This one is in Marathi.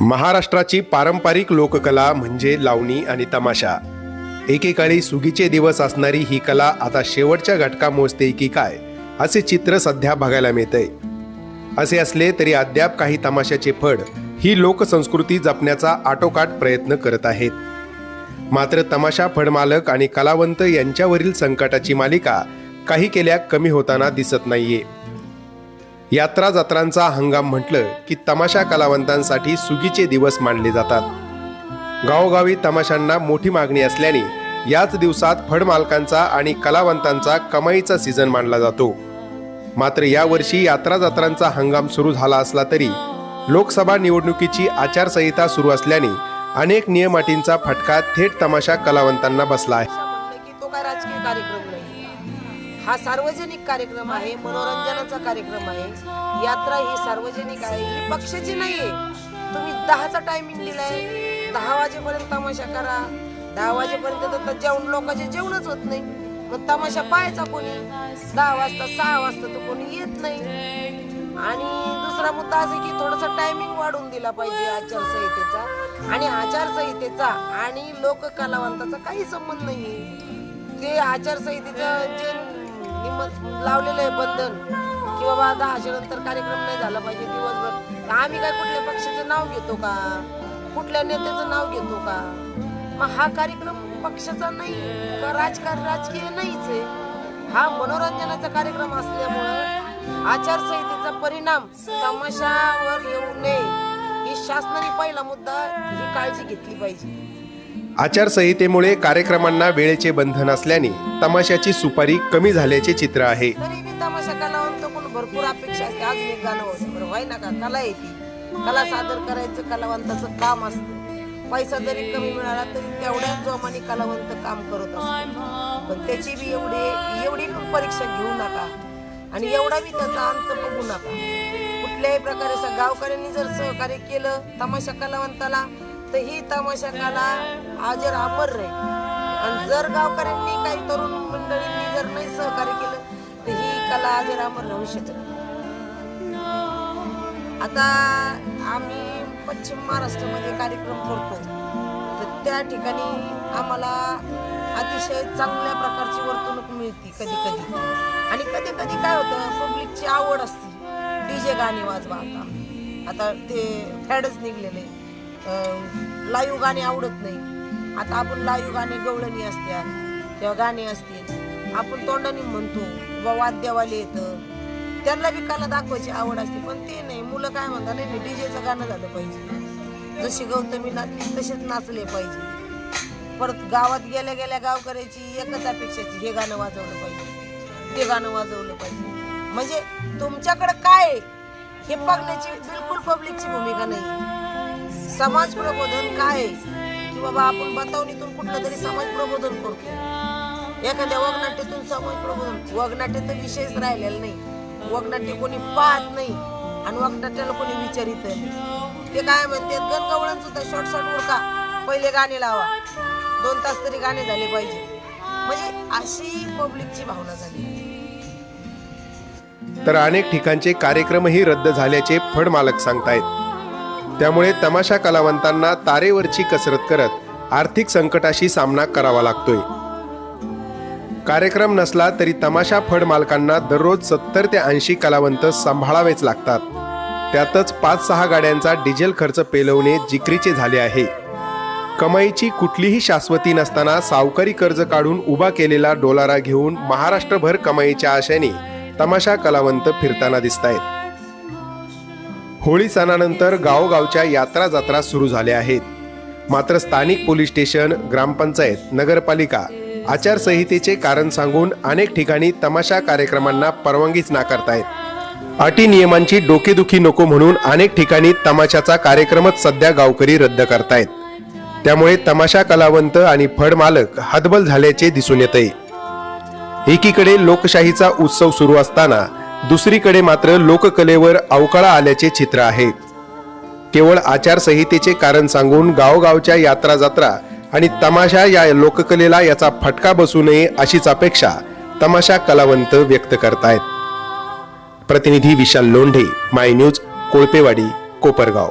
महाराष्ट्राची पारंपरिक लोककला म्हणजे लावणी आणि तमाशा. एकेकाळी सुगीचे दिवस असणारी ही कला आता शेवटच्या घटका मोजते की काय असे चित्र सध्या बघायला मिळतंय. असे असले तरी अद्याप काही तमाशाचे फड ही लोकसंस्कृती जपण्याचा आटोकाट प्रयत्न करत आहेत. मात्र तमाशा फडमालक आणि कलावंत यांच्यावरील संकटाची मालिका काही केल्या कमी होताना दिसत नाहीये. यात्रा जत्रांचा हंगाम म्हटलं की तमाशा कलावंतांसाठी सुगीचे दिवस मानले जातात. गावोगावी तमाशांना मोठी मागणी असल्याने याच दिवसात फडमालकांचा आणि कलावंतांचा कमाईचा सीझन मानला जातो. मात्र यावर्षी यात्रा जत्रांचा हंगाम सुरू झाला असला तरी लोकसभा निवडणुकीची आचारसंहिता सुरू असल्याने अनेक नियमाटींचा फटका थेट तमाशा कलावंतांना बसला आहे. हा सार्वजनिक कार्यक्रम आहे मनोरंजनाचा कार्यक्रम आहे. यात्रा ही सार्वजनिक आहे ही पक्षाची नाहीये. तुम्ही दहाचा टायमिंग दिलाय. दहा वाजेपर्यंत तमाशा करा. दहा वाजेपर्यंत तर जेवण लोकांचे जेवणच होत नाही. मग तमाशा पाहायचा कोणी? दहा वाजता सहा वाजता तर कोणी येत नाही. आणि दुसरा मुद्दा असा की थोडासा टायमिंग वाढवून दिला पाहिजे आचारसंहितेचा. आणि आचारसंहितेचा आणि लोक कलावंताचा काही संबंध नाही ते आचारसंहितेचं जे निम- लावलेलं आहे बंधन. की बाबा दहाच्या नंतर कार्यक्रम नाही झाला पाहिजे दिवसभर. आम्ही काय कुठल्या पक्षाचं नाव घेतो का? कुठल्या नेत्याचं नाव घेतो का? मग हा कार्यक्रम पक्षाचा नाही का राजकारण राजकीय नाहीच आहे. हा मनोरंजनाचा कार्यक्रम असल्यामुळं आचारसंहितेचा परिणाम तमाशावर येऊ नये. ही शासनाने पहिला मुद्दा ही काळजी घेतली पाहिजे. आचारसंहितेमुळे कार्यक्रमांना वेळेचे बंधन असल्याने तमाशाची सुपारी कमी झाल्याचे चित्र आहे. तरी बी तमाशा कलावंत भरपूर अपेक्षा असते. अजून एक गाणं होतं बरं. व्हाय ना का? कला येते. कला सादर करायचं कलावंताचं काम असतं. पैसा जरी कमी मिळाला तरी तेवढ्याच जोमाने कलावंत काम करत असतो. पण त्याची बी एवढी एवढी पण परीक्षा घेऊ नका. आणि एवढा बी त्याचा अंत बघू नका. कुठल्याही प्रकारे स- गावकऱ्यांनी जर सहकार्य केलं तमाशा कलावंताला तर ही तमाशा कला अजर अमर राहील आणि जर गावकऱ्यांनी काही तरुण मंडळींनी जर नाही सहकार्य केलं तर ही कला अजर अमर राहू शकत. आता आम्ही पश्चिम महाराष्ट्रामध्ये कार्यक्रम करतो तर त्या ठिकाणी आम्हाला अतिशय चांगल्या प्रकारची वर्तणूक मिळते कधी कधी आणि कधी कधी काय होतं पब्लिकची आवड असते. डीजे गाणी वाजवा आता. आता ते फॅडच निघलेले. लाईव्ह गाणे आवडत नाही. आता आपण लाईव्ह गाणे गवळणी असत्या. किंवा गाणे असतील. आपण तोंडाने म्हणतो किंवा वाद्यवाले येतं. त्यांना बी कला दाखवायची आवड असते पण ते नाही. मुलं काय म्हणतात नाही डीजेचं गाणं झालं पाहिजे. जशी गौतमी नाचली तसेच नाचले पाहिजे. परत गावात गेल्या गेल्या गावकऱ्याची एकच अपेक्षाची हे गाणं वाजवलं पाहिजे. ते गाणं वाजवलं पाहिजे. म्हणजे तुमच्याकडे काय हे बघण्याची बिलकुल पब्लिकची भूमिका नाही. समाज प्रबोधन काय? आहे की बाबा आपण बतावणीतून कुठलं तरी समाज प्रबोधन करतो. एखाद्या वगनाट्यातून समाज प्रबोधन. वगनाट्य तर विषयच राहिलेला नाही. वगनाट्य कोणी पाहत नाही आणि वगनाट्याला कोणी विचारित नाही. ते काय म्हणते गणगवळण सुद्धा शॉर्ट शॉर्ट उडका पहिले गाणे लावा. दोन तास तरी गाणे झाले पाहिजे. म्हणजे अशी पब्लिकची भावना झाली. तर अनेक ठिकाणचे कार्यक्रमही रद्द झाल्याचे फड मालक सांगतायत. त्यामुळे तमाशा कलावंतांना तारेवरची कसरत करत आर्थिक संकटाशी सामना करावा लागतोय. कार्यक्रम नसला तरी तमाशा फड मालकांना दररोज सत्तर ते ऐंशी कलावंत सांभाळावेच लागतात. त्यातच पाच सहा गाड्यांचा डिझेल खर्च पेलवणे जिकरीचे झाले आहे. कमाईची कुठलीही शाश्वती नसताना सावकारी कर्ज काढून उभा केलेला डोलारा घेऊन महाराष्ट्रभर कमाईच्या आशेने तमाशा कलावंत फिरताना दिसत आहेत होळी सणानंतर गावोगावच्या यात्रा जत्रा सुरू झाल्या आहेत. मात्र स्थानिक पोलीस स्टेशन ग्रामपंचायत नगरपालिका आचारसंहितेचे कारण सांगून अनेक ठिकाणी तमाशा कार्यक्रमांना परवानगीच नाकारतायत. अटी नियमांची डोकेदुखी नको म्हणून अनेक ठिकाणी तमाशाचा कार्यक्रमच सध्या गावकरी रद्द करतायत. त्यामुळे तमाशा कलावंत आणि फड मालक हतबल झाल्याचे दिसून येते एकीकडे लोकशाहीचा उत्सव सुरू असताना दुसरीकडे मात्र लोककलेवर अवकाळा आल्याचे चित्र आहे. केवळ आचारसंहितेचे कारण सांगून गावगावच्या यात्रा जत्रा आणि तमाशा या लोककलेला याचा फटका बसू नये अशीच अपेक्षा तमाशा कलावंत व्यक्त करतायत. प्रतिनिधी विशाल लोंढे माय न्यूज कोळपेवाडी कोपरगाव.